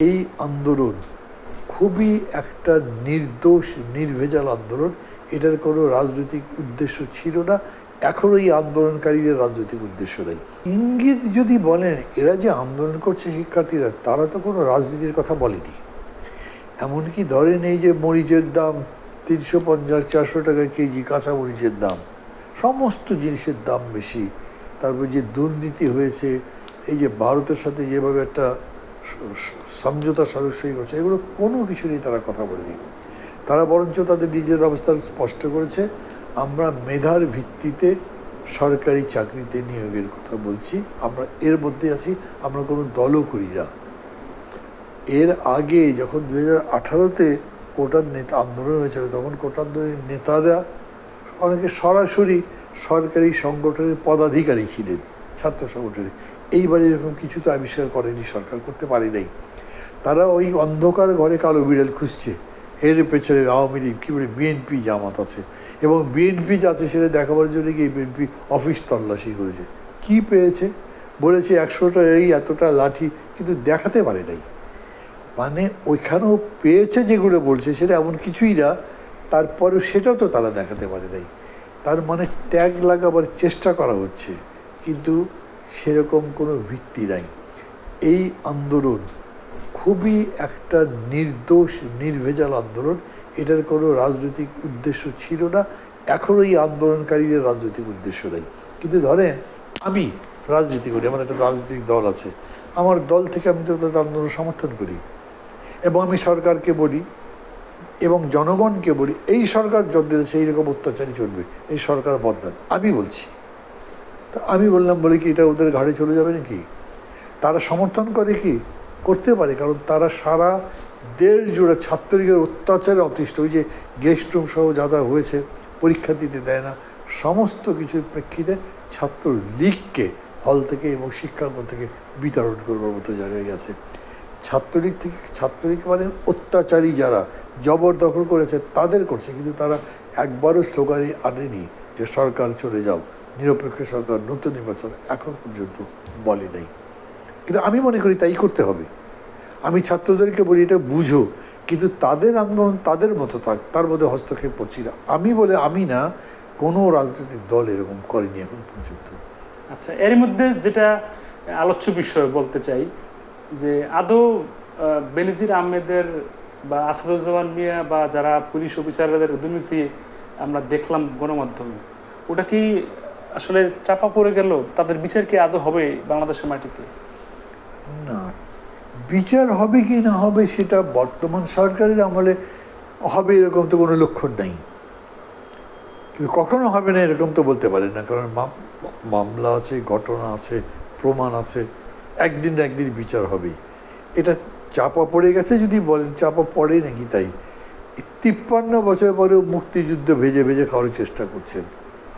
এই আন্দোলন খুবই একটা নির্দোষ, নির্ভেজাল আন্দোলন। এটার কোনো রাজনৈতিক উদ্দেশ্য ছিল না। এখনও এই আন্দোলনকারীদের রাজনৈতিক উদ্দেশ্য নেই। ইঙ্গিত যদি বলেন, এরা যে আন্দোলন করছে শিক্ষার্থীরা, তারা তো কোনো রাজনীতির কথা বলেনি। এমনকি ধরেন এই যে মরিচের দাম তিনশো পঞ্চাশ, চারশো টাকা কেজি, কাঁচা মরিচের দাম, সমস্ত জিনিসের দাম বেশি। তারপর যে দুর্নীতি হয়েছে, এই যে ভারতের সাথে যেভাবে একটা সমঝোতা সরস্বই করছে। এগুলো কোনো কিছু নিয়ে তারা কথা বলেনি। তারা বরঞ্চ তাদের নিজের অবস্থান স্পষ্ট করেছে। আমরা মেধার ভিত্তিতে সরকারি চাকরিতে নিয়োগের কথা বলছি। আমরা এর মধ্যে আছি, আমরা কোনো দলও করি না। এর আগে যখন দু হাজার আঠারোতে কোটার নেতা আন্দোলন হয়েছিল, তখন কোটা আন্দোলনের নেতারা অনেকে সরাসরি সরকারি সংগঠনের পদাধিকারী ছিলেন। ছাত্র সংগঠনে। এইবার এরকম কিছু তো আবিষ্কার করেনি সরকার, করতে পারে নাই। তারা ওই অন্ধকার ঘরে কালো বিড়াল খুঁজছে। এর পেছনে আওয়ামী লীগ, কী বলে, বিএনপি জামাত আছে। এবং বিএনপি যাচ্ছে সেটা দেখাবার জন্য গিয়ে বিএনপি অফিস তল্লাশি করেছে। কি পেয়েছে? বলেছে একশোটা এই এতটা লাঠি, কিন্তু দেখাতে পারে নাই। মানে ওইখানেও পেয়েছে যেগুলো বলছে, সেটা এমন কিছুই না। তারপরেও সেটাও তো তারা দেখাতে পারে নাই। তার মানে ট্যাগ লাগাবার চেষ্টা করা হচ্ছে। কিন্তু সেরকম কোনো ভিত্তি নাই। এই আন্দোলন খুবই একটা নির্দোষ, নির্ভেজাল আন্দোলন। এটার কোনো রাজনৈতিক উদ্দেশ্য ছিল না। এখনও এই আন্দোলনকারীদের রাজনৈতিক উদ্দেশ্য নেই। কিন্তু ধরেন, আমি রাজনীতি করি, আমার একটা রাজনৈতিক দল আছে। আমার দল থেকে আমি তো তাদের আন্দোলন সমর্থন করি। এবং আমি সরকারকে বলি, এবং জনগণকে বলি, এই সরকার যদ্দিন সেই রকম অত্যাচারই চলবে, এই সরকার বদলান। আমি বলছি তা আমি বললাম, বলে কি, এটা ওদের ঘাড়ে চলে যাবে নাকি? তারা সমর্থন করে কি? করতে পারে, কারণ তারা সারা দেড় জুড়ে ছাত্রলীগের অত্যাচারে অতিষ্ঠ। ওই যে গেস্ট রুম সহ যা যা হয়েছে, পরীক্ষা দিতে দেয় না, সমস্ত কিছুর প্রেক্ষিতে ছাত্র লীগকে হল থেকে এবং শিক্ষাঙ্গন থেকে বিতরণ করবার মতো জায়গায় গেছে। ছাত্রলীগ থেকে, ছাত্রলীগ মানে অত্যাচারী যারা, জবরদখল করেছে, তাদের করছে, কিন্তু তারা একবারও স্লোগানে আনেনি যে, সরকার চলে যাও। নিরপেক্ষ সরকার নতুন নির্বাচন এখন পর্যন্ত বলে নাই। কিন্তু আমি মনে করি তাই করতে হবে। আমি ছাত্রদেরকে বলি, এটা বুঝো, কিন্তু তাদের আন্দোলন তাদের মতো থাক, তার মধ্যে হস্তক্ষেপ করছি না। আমি বলে আমি না, কোনো রাজনৈতিক দল এরকম করেনি এখন পর্যন্ত। আচ্ছা এর মধ্যে যেটা আলোচ্য বিষয় বলতে চাই, যে আদৌ বেনজির আহমেদের বা আসাদুজ্জামান মিয়া বা যারা পুলিশ অফিসারদের দুর্নীতি আমরা দেখলাম গণমাধ্যমে, ওটা কি আসলে চাপা পড়ে গেল, তাদের বিচার কি আদৌ হবে বাংলাদেশের মাটিতে? না। বিচার হবে কি না হবে সেটা বর্তমান সরকারের আমলে হবে এরকম তো কোনো লক্ষণ নাই। কিন্তু কখনো হবে না এরকম তো বলতে পারেন না, কারণ মামলা আছে, ঘটনা আছে, প্রমাণ আছে, একদিন না একদিন বিচার হবেই। এটা চাপা পড়ে গেছে যদি বলেন, চাপা পড়ে নাকি তাই? তিপ্পান্ন বছর পরেও মুক্তিযুদ্ধ ভেজে ভেজে খাওয়ার চেষ্টা করছেন।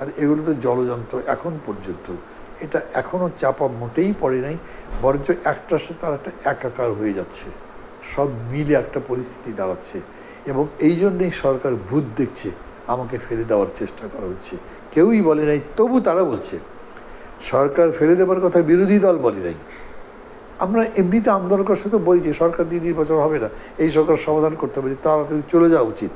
আর এগুলো তো জলযন্ত্র এখন পর্যন্ত। এটা এখনও চাপা মোটেই পড়ে নাই, বরঞ্চ একটার সাথে তার একটা একাকার হয়ে যাচ্ছে। সব মিলে একটা পরিস্থিতি দাঁড়াচ্ছে এবং এই জন্যেই সরকার ভূত দেখছে, আমাকে ফেলে দেওয়ার চেষ্টা করা হচ্ছে। কেউই বলে নাই, তবু তারা বলছে, সরকার ফেলে দেওয়ার কথা বিরোধী দল বলে নাই। আমরা এমনিতে আন্দোলন করার সাথে বলি যে সরকার দিয়ে নির্বাচন হবে না, এই সরকার সমাধান করতে হবে, যে তাড়াতাড়ি চলে যাওয়া উচিত।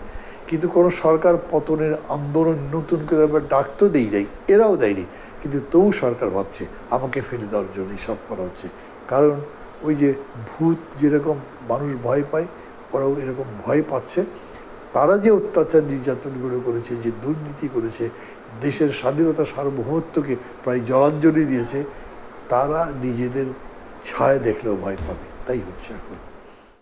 কিন্তু কোনো সরকার পতনের আন্দোলন নতুন করে আবার ডাক তো দেই নাই, এরাও দেয়নি কিন্তু তবু সরকার ভাবছে, আমাকে ফেলে দেওয়ার জন্যই সব করা হচ্ছে। কারণ ওই যে ভূত যেরকম মানুষ ভয় পায়, ওরাও এরকম ভয় পাচ্ছে। তারা যে অত্যাচার নির্যাতনগুলো করেছে, যে দুর্নীতি করেছে, দেশের স্বাধীনতা সার্বভৌমত্বকে প্রায় জলাঞ্জলি দিয়েছে, তারা নিজেদের ছায়া দেখলেও ভয় পাবে। তাই হচ্ছে এখন।